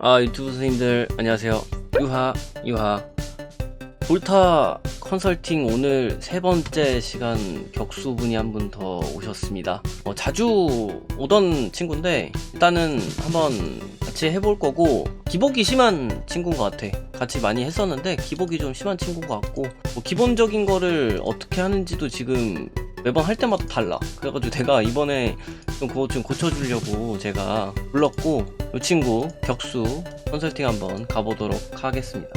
아 유튜브 선생님들 안녕하세요. 유하 유하. 볼타 컨설팅 오늘 세 번째 시간 격수분이 한 분 더 오셨습니다. 어, 자주 오던 친구인데 일단은 한번 같이 해볼 거고 기복이 심한 친구인 것 같아. 같이 많이 했었는데 기복이 좀 심한 친구인 것 같고 뭐 기본적인 거를 어떻게 하는지도 지금 매번 할 때마다 달라 그래가지고 내가 이번에 좀 그거 좀 고쳐주려고 제가 불렀고 이 친구 격수 컨설팅 한번 가보도록 하겠습니다.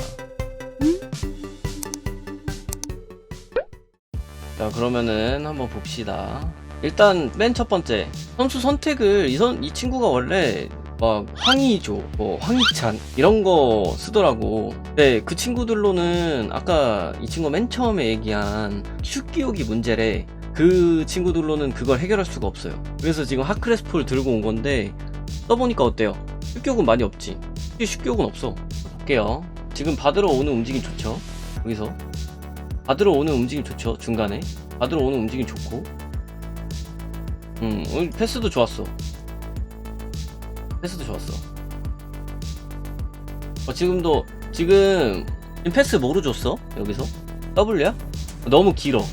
자 그러면은 한번 봅시다. 일단 맨 첫 번째 선수 선택을 이, 선, 이 친구가 원래 막 황희조, 뭐 황희찬 이런 거 쓰더라고. 근데 그 친구들로는 아까 이 친구 맨 처음에 얘기한 슛기옥이 문제래. 그 친구들로는 그걸 해결할 수가 없어요. 그래서 지금 하크레스폴 들고 온 건데 써보니까 어때요? 슛격은 많이 없지. 슛격은 없어. 볼게요. 지금 받으러 오는 움직임 좋죠? 여기서 받으러 오는 움직임 좋죠? 중간에 받으러 오는 움직임 좋고. 음, 패스도 좋았어. 패스도 좋았어. 어, 지금도 지금 지금 패스 뭐로 줬어? 여기서 W야? 너무 길어.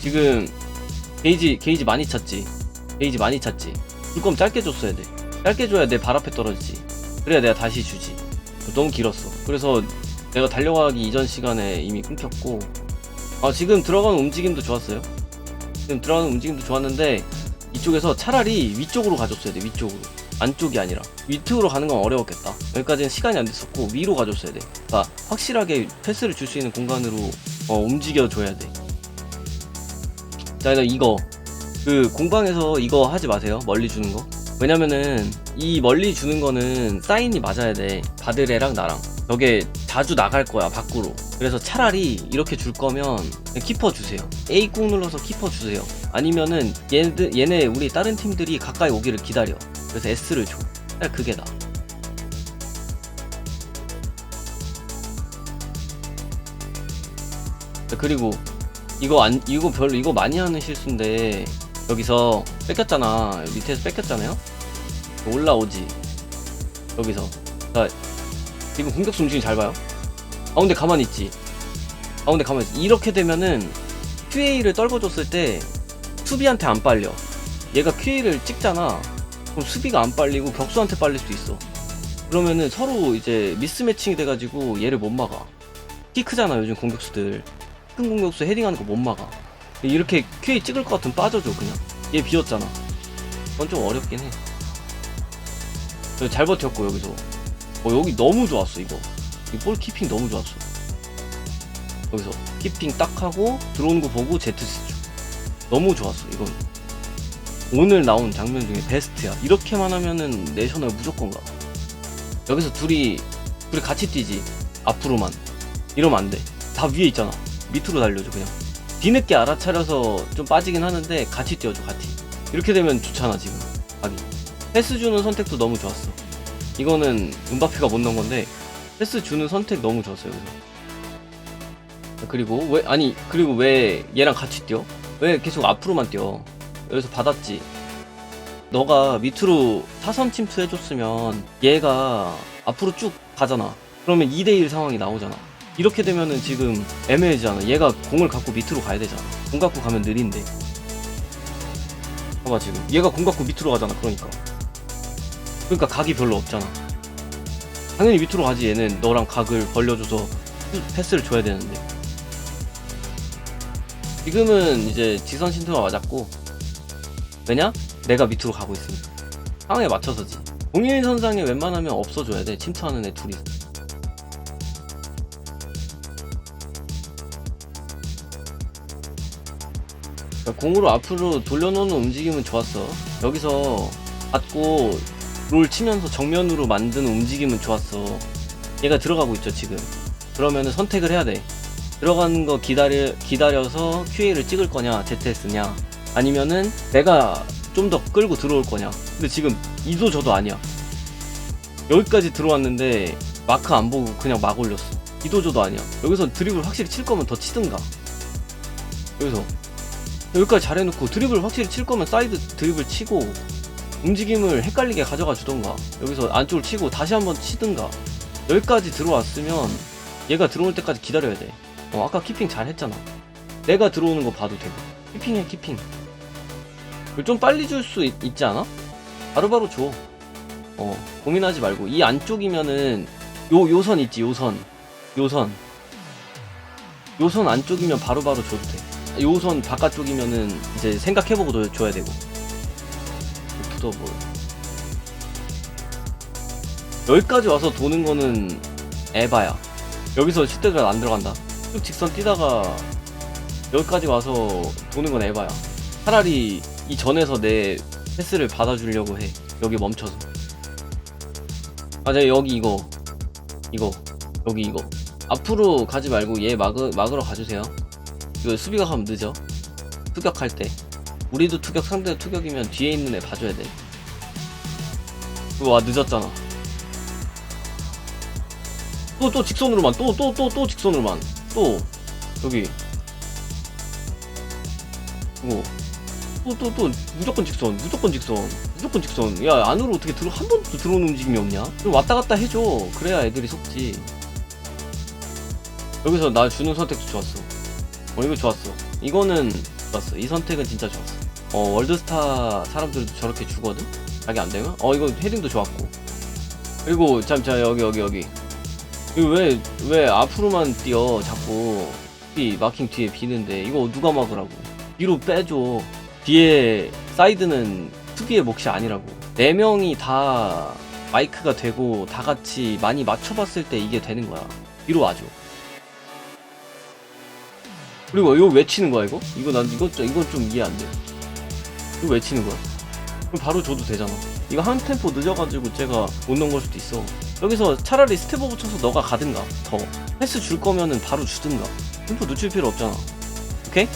지금 게이지 게이지 많이 찼지. 게이지 많이 찼지. 줄 거면 짧게 줬어야 돼. 짧게 줘야 내 발 앞에 떨어지지. 그래야 내가 다시 주지. 너무 길었어. 그래서 내가 달려가기 이전 시간에 이미 끊겼고. 아 지금 들어가는 움직임도 좋았어요. 지금 들어가는 움직임도 좋았는데 이쪽에서 차라리 위쪽으로 가줬어야 돼. 위쪽으로. 안쪽이 아니라 위쪽으로 가는 건 어려웠겠다. 여기까지는 시간이 안 됐었고 위로 가줬어야 돼. 그러니까 확실하게 패스를 줄 수 있는 공간으로 어, 움직여줘야 돼. 자, 이거 그 공방에서 이거 하지 마세요. 멀리 주는 거. 왜냐면은 이 멀리 주는 거는 사인이 맞아야 돼. 애랑 나랑. 저게 자주 나갈 거야 밖으로. 그래서 차라리 이렇게 줄 거면 키퍼 주세요. A 꾹 눌러서 키퍼 주세요. 아니면은 얘네 얘네 우리 다른 팀들이 가까이 오기를 기다려. 그래서 S를 줘. 딱 그게 나. 그리고 이거 안 이거 별로 이거 많이 하는 실수인데 여기서 뺏겼잖아. 밑에서 뺏겼잖아요? 올라오지. 여기서. 자 지금 공격수 움직임 잘 봐요. 가운데 가만히 있지. 가운데 가만히 있지. 이렇게 되면은 QA를 떨궈줬을 때 수비한테 안 빨려. 얘가 QA를 찍잖아. 그럼 수비가 안 빨리고 격수한테 빨릴 수 있어. 그러면은 서로 이제 미스매칭이 돼가지고 얘를 못 막아. 키 크잖아 요즘 공격수들 큰 공격수 헤딩하는 거 못 막아. 이렇게 QA 찍을 것 같으면 빠져줘 그냥. 얘 비었잖아. 그건 좀 어렵긴 해. 여기 잘 버텼고 여기서. 어 여기 너무 좋았어 이거. 이볼 키핑 너무 좋았어. 여기서 키핑 딱 하고 들어오는 거 보고 제트 스죠. 너무 좋았어 이건. 오늘 나온 장면 중에 베스트야. 이렇게만 하면은 내셔널 무조건 가. 여기서 둘이 둘이 같이 뛰지. 앞으로만. 이러면 안 돼. 다 위에 있잖아. 밑으로 달려줘 그냥. 뒤늦게 알아차려서 좀 빠지긴 하는데 같이 뛰어줘 같이. 이렇게 되면 좋잖아 지금. 각이. 패스 주는 선택도 너무 좋았어. 이거는 은바페가 못 넣은 건데 패스 주는 선택 너무 좋았어요 여기서. 그리고 왜 아니 그리고 왜 얘랑 같이 뛰어? 왜 계속 앞으로만 뛰어? 여기서 받았지. 너가 밑으로 사선 침투 해줬으면 얘가 앞으로 쭉 가잖아. 그러면 2대1 상황이 나오잖아 이렇게 되면은 지금 애매해지잖아. 얘가 공을 갖고 밑으로 가야 되잖아. 공 갖고 가면 느린데. 봐봐 지금. 얘가 공 갖고 밑으로 가잖아. 그러니까. 그러니까 각이 별로 없잖아. 당연히 밑으로 가지 얘는 너랑 각을 벌려줘서 패스를 줘야 되는데. 지금은 이제 지선 신투가 맞았고 왜냐? 내가 밑으로 가고 있으니까. 상황에 맞춰서지. 공인 선상에 웬만하면 없어줘야 돼. 침투하는 애 둘이. 공으로 앞으로 돌려놓는 움직임은 좋았어. 여기서 받고 롤 치면서 정면으로 만드는 움직임은 좋았어. 얘가 들어가고 있죠, 지금. 그러면은 선택을 해야 돼. 들어가는 거 기다려, 기다려서 QA를 찍을 거냐, ZS냐. 아니면은 내가 좀 더 끌고 들어올 거냐. 근데 지금 이도 저도 아니야. 여기까지 들어왔는데 마크 안 보고 그냥 막 올렸어. 이도 저도 아니야. 여기서 드립을 확실히 칠 거면 더 치든가. 여기서 여기까지 잘해놓고 드립을 확실히 칠 거면 사이드 드립을 치고 움직임을 헷갈리게 가져가 주던가 여기서 안쪽을 치고 다시 한번 치든가 여기까지 들어왔으면 얘가 들어올 때까지 기다려야 돼. 어, 아까 키핑 잘 했잖아. 내가 들어오는 거 봐도 되고. 키핑해 키핑. 이거 좀 빨리 줄 수 있지 않아? 바로 바로 줘. 어, 고민하지 말고. 이 안쪽이면은 요 요선 있지 요선. 요선. 요선 안쪽이면 바로바로 줘도 돼 요선 바깥쪽이면은 이제 생각해보고 도- 줘야 되고. 투더볼 여기까지 와서 도는 거는 에바야. 여기서 시대가 안 들어간다. 쭉 직선 뛰다가 여기까지 와서 도는 건 에바야. 차라리 이 전에서 내 패스를 받아주려고 해. 여기 멈춰서. 맞아 여기 이거 이거 여기 이거. 앞으로 가지 말고 얘 막으, 막으러 가주세요 이거 수비가 가면 늦어. 투격할 때. 우리도 투격 상대 투격이면 뒤에 있는 애 봐줘야 돼. 이거 와 늦었잖아. 또 또 직선으로만. 또 또 또 또 직선으로만. 또 여기. 이거 또또 또. 무조건 직선 무조건 직선 무조건 직선. 야 안으로 어떻게 들어 한 번도 들어오는 움직임이 없냐? 좀 왔다 갔다 해줘. 그래야 애들이 속지. 여기서 나 주는 선택도 좋았어 어 이거 좋았어. 이거는 좋았어. 이 선택은 진짜 좋았어. 어 월드스타 사람들도 저렇게 주거든? 자기 안 되면 어 이거 헤딩도 좋았고. 그리고 잠자 여기 여기 여기. 이거 왜왜 앞으로만 뛰어? 자꾸. 이 마킹 뒤에 비는데. 이거 누가 막으라고? 뒤로 빼줘. 뒤에 사이드는 수비의 몫이 아니라고. 네 명이 다 마이크가 되고 다 같이 많이 맞춰봤을 때 이게 되는 거야. 뒤로 와줘 그리고 이거 왜 치는 거야 이거? 이거 난 이거 좀- 이건 좀 이해 안 돼. 이거 왜 치는 거야? 그럼 바로 줘도 되잖아. 이거 한 템포 늦어가지고 제가 못 넣은 걸 수도 있어. 여기서 차라리 스텝업 붙여서 너가 가든가 더 패스 줄 거면은 바로 주든가 템포 늦출 필요 없잖아. 오케이?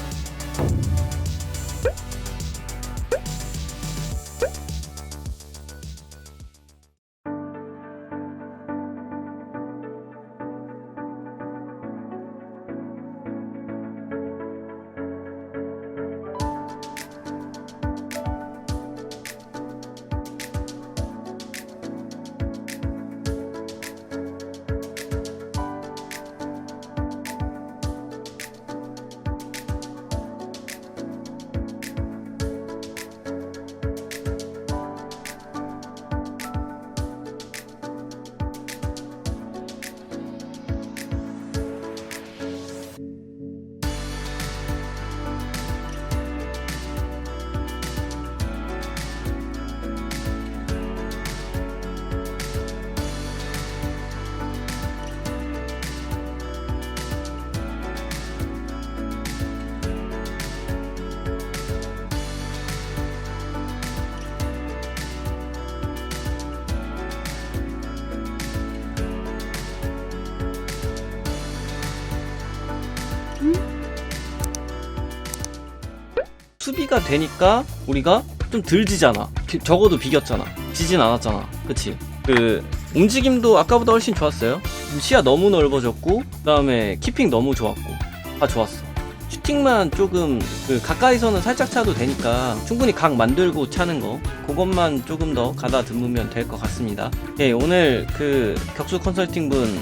수비가 되니까 우리가 좀 덜 지잖아. 비- 적어도 비겼잖아. 지진 않았잖아. 그치? 그, 움직임도 아까보다 훨씬 좋았어요. 시야 너무 넓어졌고, 그 다음에 키핑 너무 좋았고, 다 좋았어. 슈팅만 조금, 그, 가까이서는 살짝 차도 되니까, 충분히 각 만들고 차는 거, 그것만 조금 더 가다듬으면 될 것 같습니다. 예, 오늘 그, 격수 컨설팅 분,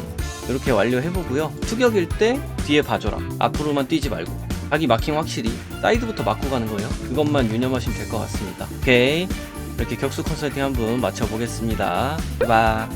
이렇게 완료해보고요. 투격일 때 뒤에 봐줘라. 앞으로만 뛰지 말고. 자기 마킹 확실히 사이드부터 맞고 가는 거예요. 그것만 유념하시면 될 것 같습니다. 오케이. 이렇게 격수 컨설팅 한 분 맞춰보겠습니다. 바.